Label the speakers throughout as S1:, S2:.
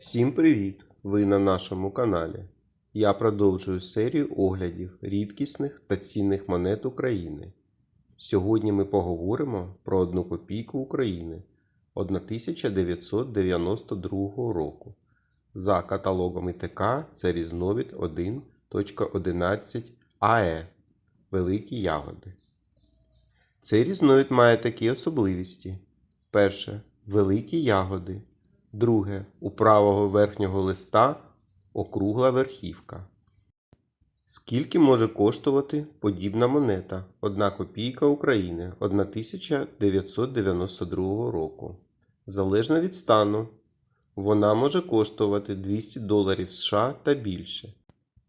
S1: Всім привіт! Ви на нашому каналі. Я продовжую серію оглядів рідкісних та цінних монет України. Сьогодні ми поговоримо про одну копійку України 1992 року. За каталогом ІТК це різновид 1.11 АЕ Великі ягоди. Цей різновид має такі особливості. Перше великі ягоди. Друге у правого верхнього листа округла верхівка. Скільки може коштувати подібна монета? Одна копійка України 1992 року. Залежно від стану, вона може коштувати 200 доларів США та більше.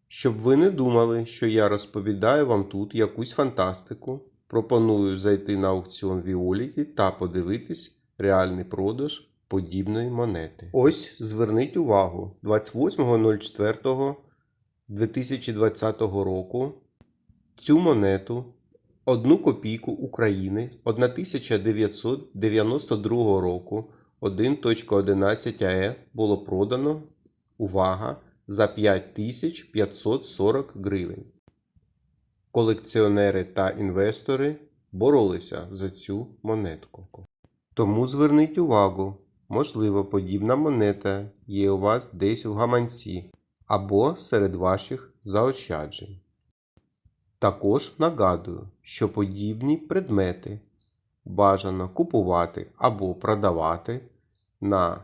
S1: Щоб ви не думали, що я розповідаю вам тут якусь фантастику, пропоную зайти на аукціон Віоліті та подивитись реальний продаж подібної монети. Ось зверніть увагу, 28.04.2020 року цю монету, одну копійку України 1992 року 1.11 АЕ було продано, увага, за 5540 гривень. Колекціонери та інвестори боролися за цю монетку. Тому зверніть увагу, можливо, подібна монета є у вас десь у гаманці або серед ваших заощаджень. Також нагадую, що подібні предмети бажано купувати або продавати на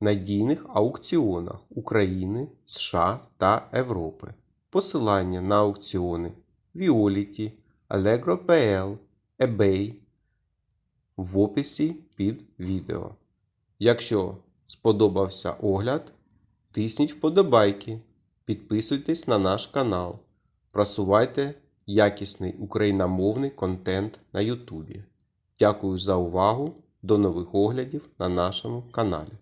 S1: надійних аукціонах України, США та Європи. Посилання на аукціони Violet, Allegro.pl, eBay в описі під відео. Якщо сподобався огляд, тисніть вподобайки, підписуйтесь на наш канал, просувайте якісний україномовний контент на Ютубі. Дякую за увагу! До нових оглядів на нашому каналі.